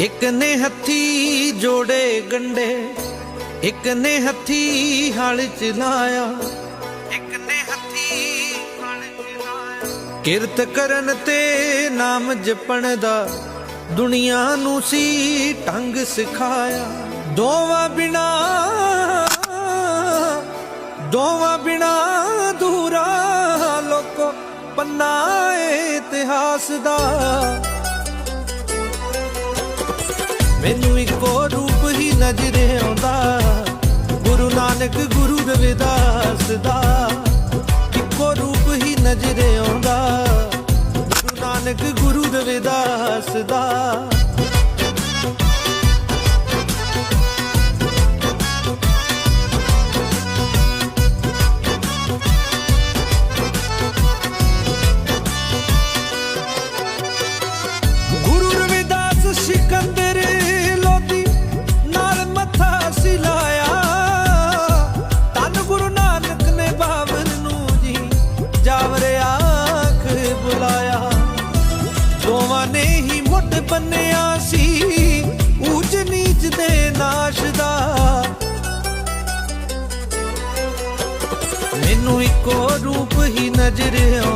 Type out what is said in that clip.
ਇੱਕ ਨੇ ਹੱਥੀ ਜੋੜੇ ਗੰਡੇ ਇੱਕ ਨੇ ਹੱਥੀ ਹਲ ਚਲਾਇਆ ਇੱਕ ਨੇ ਹੱਥੀ ਹਲ ਚਲਾਇਆ ਕਿਰਤ ਕਰਨ ਤੇ ਨਾਮ ਜਪਣ ਦਾ ਦੁਨੀਆ ਨੂੰ ਸੀ ਢੰਗ ਸਿਖਾਇਆ। ਦੋਵਾਂ ਬਿਨਾ ਦੋਵਾਂ ਬਿਨਾ ਦੂਰਾ ਲੋਕੋ ਪੰਨਾ ਇਤਿਹਾਸ ਦਾ। ਮੈਨੂੰ ਇੱਕੋ ਰੂਪ ਹੀ ਨਜ਼ਰ ਆਉਂਦਾ। ਗੁਰੂ ਨਾਨਕ, ਗੁਰੂ ਰਵਿਦਾਸ ਦਾ। ਇੱਕੋ ਰੂਪ ਹੀ ਨਜ਼ਰ ਆਉਂਦਾ। ਗੁਰੂ ਨਾਨਕ, ਗੁਰੂ ਰਵਿਦਾਸ ਦਾ। ਦੋਵਾਂ ਨੇ ਹੀ ਮੁੱਢ ਬੰਨਿਆ ਸੀ, ਊਚ ਨੀਚ ਦੇ ਨਾਸ਼ ਦਾ। ਮੈਨੂੰ ਇੱਕੋ ਰੂਪ ਹੀ ਨਜ਼ਰ ਆਉਂਦਾ